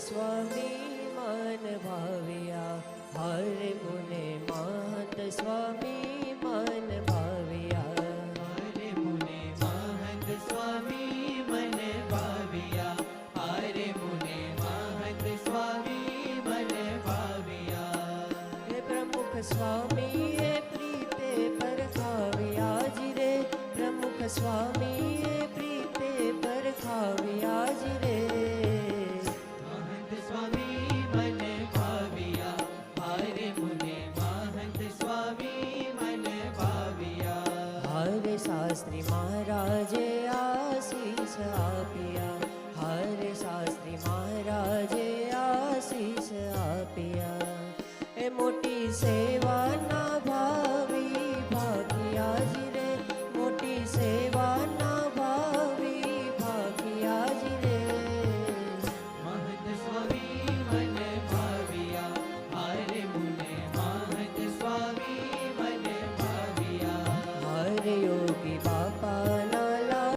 स्वामी मन भाविया हर मुने महत स्वामी मन भाविया। हर मुने महत स्वामी मन भाविया हर मुने महत स्वामी मन भाविया। प्रमुख स्वामी हे प्रीते पर खाविया जी रे प्रमुख स्वामी हे प्रीते पर खाविया शास्त्री महाराज आशीष आपिया। हर शास्त्री महाराज आशीष आपिया। मोटी सेवा